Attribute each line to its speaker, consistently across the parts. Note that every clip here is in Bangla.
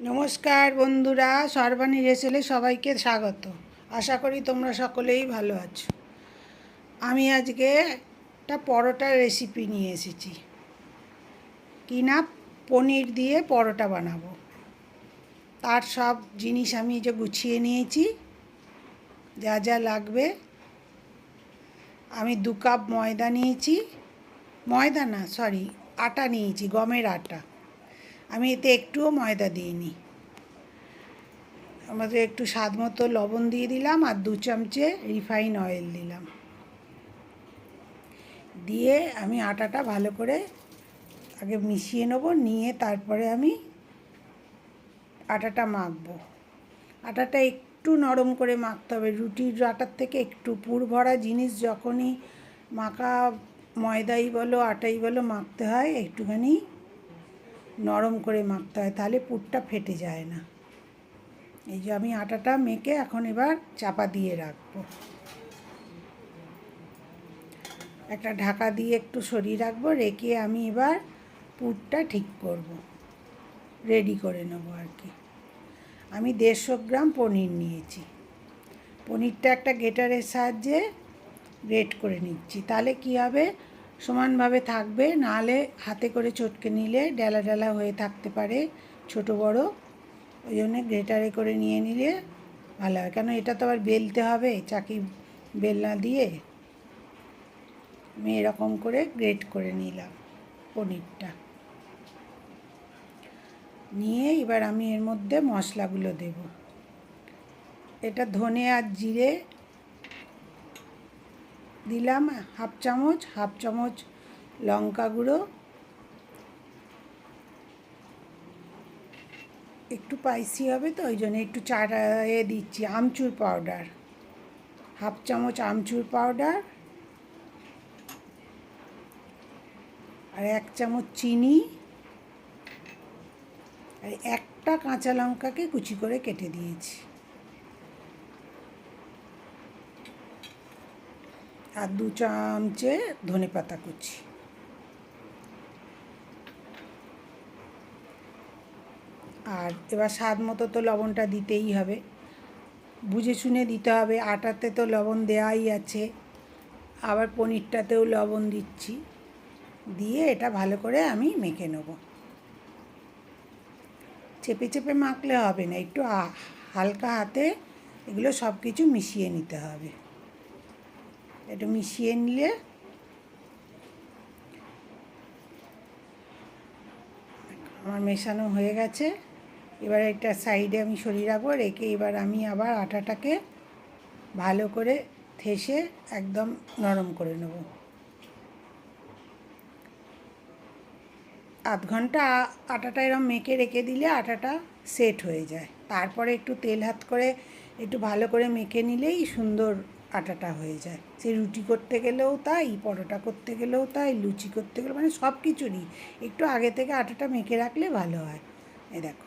Speaker 1: নমস্কার বন্ধুরা, সর্বাণী রেসেলে সবাইকে স্বাগত। আশা করি তোমরা সকলেই ভালো আছো। আমি আজকে একটা পরোটার রেসিপি নিয়ে এসেছি। কি না পনির দিয়ে পরোটা বানাবো। তার সব জিনিস আমি যে গুছিয়ে নিয়েছি। যা যা লাগবে। আমি দু কাপ ময়দা নিয়েছি। ময়দা না সরি আটা নিয়েছি, গমের আটা। আমি এতে একটুও ময়দা দিইনি। আমাদের একটু স্বাদ মতো লবণ দিয়ে দিলাম আর দু চামচে রিফাইন অয়েল দিলাম। দিয়ে আমি আটাটা ভালো করে আগে মিশিয়ে নেব, নিয়ে তারপরে আমি আটাটা মাখবো। আটাটা একটু নরম করে মাখতে হবে। রুটির আটার থেকে একটু পুর ভরা জিনিস যখনই মাখা ময়দাই বলো, আটাই বলো মাখতে হয়, একটুখানি নরম করে মাখতে হয়, তাহলে পুরটা ফেটে যায় না। এই যে আমি আটাটা মেখে এখন এবার চাপা দিয়ে রাখব। একটা ঢাকা দিয়ে একটু সরিয়ে রাখব, রেখে আমি এবার পুরটা ঠিক করব। রেডি করে নেব আর কি। আমি দেড়শো গ্রাম পনির নিয়েছি। পনিরটা একটা গেটারের সাহায্যে গ্রেট করে নিচ্ছি। তাহলে কী হবে? সমানভাবে থাকবে নাহলে হাতে করে চটকে নিলে ডেলা ডেলা হয়ে থাকতে পারে ছোট বড়। ওই জন্যে গ্রেটারে করে নিয়ে নিলে ভালো হয়। কেন এটা তো আবার বেলতে হবে, চাকি বেলনা দিয়ে। আমি এরকম করে গ্রেট করে নিলাম পনিরটা। নিয়ে এবার আমি এর মধ্যে মশলাগুলো দেব। এটা ধনে আর জিরে দিলাম হাফ চামচ হাফ চামচ লঙ্কা গুঁড়ো। একটু স্পাইসি হবে তো, ওই জন্য একটু চাটা দিচ্ছি আমচুর পাউডার হাফ চামচ আমচুর পাউডার আর এক চামচ চিনি। আর একটা কাঁচা লঙ্কাকে কুচি করে কেটে দিয়েছি। আর দু চামচে ধনে পাতা কুচি। আর এবার স্বাদ মতো তো লবণটা দিতেই হবে। বুঝে শুনে দিতে হবে, আটাতে তো লবণ দেওয়াই আছে। আবার পনিরটাতেও লবণ দিচ্ছি। দিয়ে এটা ভালো করে আমি মেখে নেব। চেপে চেপে মাখলে হবে না, একটু হালকা হাতে এগুলো সব কিছু মিশিয়ে নিতে হবে। একটু মিশিয়ে নিলে আমার মেশানো হয়ে গেছে। এবার একটা সাইডে আমি সরিয়ে রাখব, রেখে এবার আমি আবার আটাটাকে ভালো করে থেসে একদম নরম করে নেব। আধ ঘণ্টা আটাটা এরম মেখে রেখে দিলে আটাটা সেট হয়ে যায়। তারপরে একটু তেল হাত করে একটু ভালো করে মেখে নিলেই সুন্দর আটাটা হয়ে যায়। সে রুটি করতে গেলেও তাই, পরোটা করতে গেলেও তাই, লুচি করতে গেলেও মানে সব কিছুরই। একটু আগে থেকে আটাটা মেখে রাখলে ভালো হয়। এ দেখো।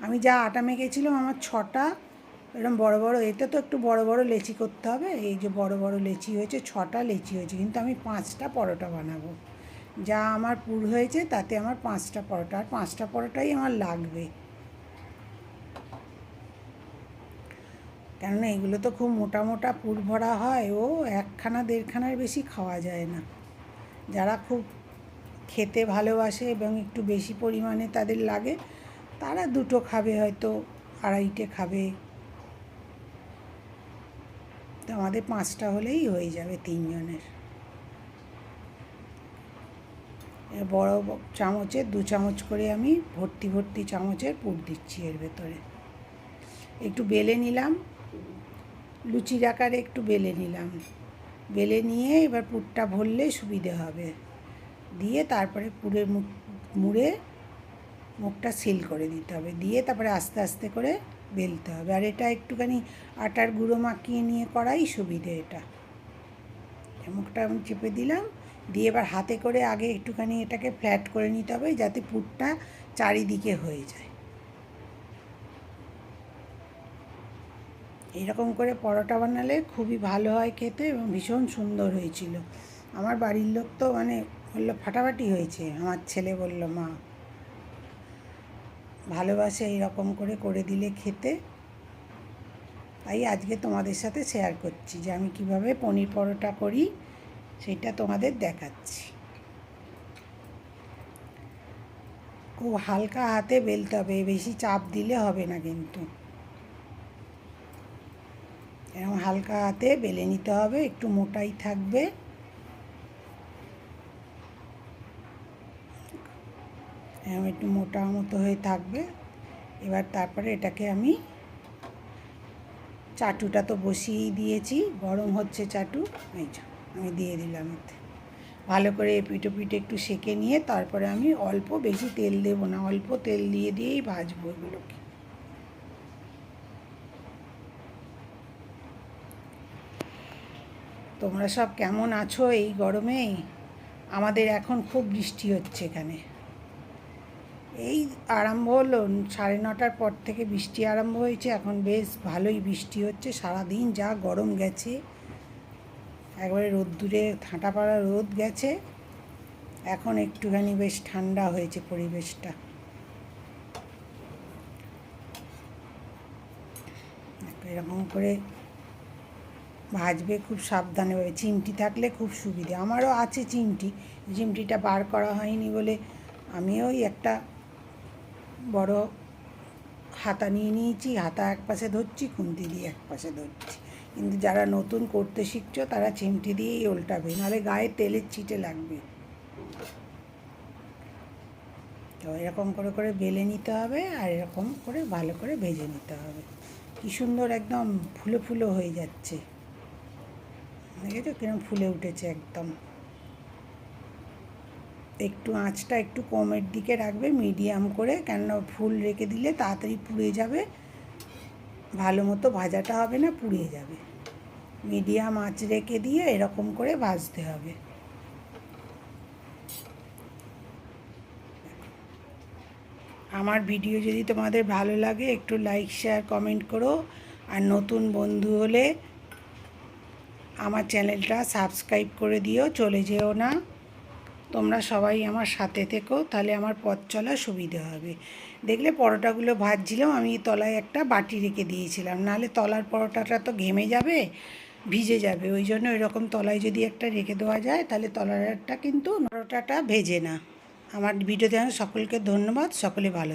Speaker 1: আমি যা আটা মেখেছিলাম আমার ছটা এরকম বড় বড়, এতে তো একটু বড় বড় লেচি করতে হবে। এই যে বড় বড় লেচি হয়েছে, ছটা লেচি হয়েছে, কিন্তু আমি পাঁচটা পরোটা বানাবো। যা আমার পুর হয়েছে, তাতে আমার পাঁচটা পরোটা, আর পাঁচটা পরোটাই আমার লাগবে। কেননা এগুলো তো খুব মোটা মোটা পুর ভরা হয়, ও একখানা দেড়খানার বেশি খাওয়া যায় না। যারা খুব খেতে ভালোবাসে এবং একটু বেশি পরিমাণে তাদের লাগে, তারা দুটো খাবে হয়তো, আড়াইটে খাবে। তো আমাদের পাঁচটা হলেই হয়ে যাবে তিনজনের। বড় চামচের দু চামচ করে আমি ভর্তি ভর্তি চামচের পুর দিচ্ছি এর ভেতরে। একটু বেলে নিলাম। লুচির আকারে একটু বেলে নিলাম। বেলে নিয়ে এবার পুরটা ভরলে সুবিধে হবে। দিয়ে তারপরে পুরের মুখ, মুড়ে মুখটা সিল করে দিতে হবে। দিয়ে তারপরে আস্তে আস্তে করে বেলতে হবে। আর এটা একটুখানি আটার গুঁড়ো মাখিয়ে নিয়ে করাই সুবিধে এটা। মুখটা আমি চেপে দিলাম। দিয়ে এবার হাতে করে আগে একটুখানি এটাকে ফ্ল্যাট করে নিতে হবে যাতে পুরটা চারিদিকে হয়ে যায়। এরকম করে পরোটা বানালে খুবই ভালো হয় খেতে এবং ভীষণ সুন্দর হয়েছিল। আমার বাড়ির লোক তো মানে বলল, ফাটাফাটি হয়েছে। আমার ছেলে বলল, মা, ভালোবাসে এইরকম করে করে দিলে খেতে। তাই আজকে তোমাদের সাথে শেয়ার করছি যে আমি কীভাবে পনির পরোটা করি, সেটা তোমাদের দেখাচ্ছি। খুব হালকা হাতে বেলতে হবে, বেশি চাপ দিলে হবে না কিন্তু। এরকম হালকা হাতে বেলে নিতে হবে, একটু মোটাই থাকবে। এরকম একটু মোটা মতো হয়ে থাকবে। এবার তারপরে এটাকে আমি চাটুটা তো বসিয়েই দিয়েছি, গরম হচ্ছে চাটু। এই আমি দিয়ে দিলাম এতে। ভালো করে পিঠো পিঠে একটু সেকে নিয়ে তারপরে আমি অল্প বেশি তেল দেবো না, অল্প তেল দিয়ে দিয়েই ভাজবো এগুলোকে। তোমরা সব কেমন আছো এই গরমে? আমাদের এখন খুব বৃষ্টি হচ্ছে এখানে। এই আরম্ভ হলো, সাড়ে নটার পর থেকে বৃষ্টি আরম্ভ হয়েছে। এখন বেশ ভালোই বৃষ্টি হচ্ছে। সারাদিন যা গরম গেছে, একবারে রোদ্দুরে ঠাঁটা পাড়া রোদ গেছে। এখন একটুখানি বেশ ঠান্ডা হয়েছে পরিবেশটা। এরকম করে ভাজবে, খুব সাবধানেভাবে চিমটি থাকলে খুব সুবিধে। আমারও আছে চিমটি, চিমটিটা বার করা হয়নি বলে আমি ওই একটা বড় হাতা নিয়ে নিয়েছি, হাতা এক পাশে ধরছি, খুন্তি দিয়ে এক পাশে ধরছি। কিন্তু যারা নতুন করতে শিখছো, তারা চিমটি দিয়েই উল্টাবে নাহলে গায়ে তেলের ছিটে লাগবে। তো এরকম করে করে বেলে নিতে হবে আর এরকম করে ভালো করে ভেজে নিতে হবে। কী সুন্দর একদম ফুলো ফুলো হয়ে যাচ্ছে। দেখেছ কিরম ফুলে উঠেছে একদম? একটু আঁচটা একটু কমের দিকে রাখবে মিডিয়াম করে, কেননা ফুল রেখে দিলে তাড়াতাড়ি পুড়ে যাবে। ভালো মতো ভাজাটা হবে না, পুড়িয়ে যাবে। মিডিয়াম আঁচ রেখে দিয়ে এরকম করে ভাজতে হবে। আমার ভিডিও যদি তোমাদের ভালো লাগে, একটু লাইক শেয়ার কমেন্ট করো। আর নতুন বন্ধু হলে আমার চ্যানেলটা সাবস্ক্রাইব করে দিও, চলে যেও না। তোমরা সবাই আমার সাথে থেকো, তাহলে আমার পথ চলা সুবিধে হবে। দেখলে পরোটাগুলো ভাজছিলাম, আমি তলায় একটা বাটি রেখে দিয়েছিলাম। নাহলে তলার পরোটাটা তো ঘেমে যাবে, ভিজে যাবে। ওই জন্য এরকম তলায় যদি একটা রেখে দেওয়া যায়, তাহলে তলারটা কিন্তু পরোটাটা ভেজে না। আমার ভিডিও দেখানো সকলকে ধন্যবাদ, সকলে ভালো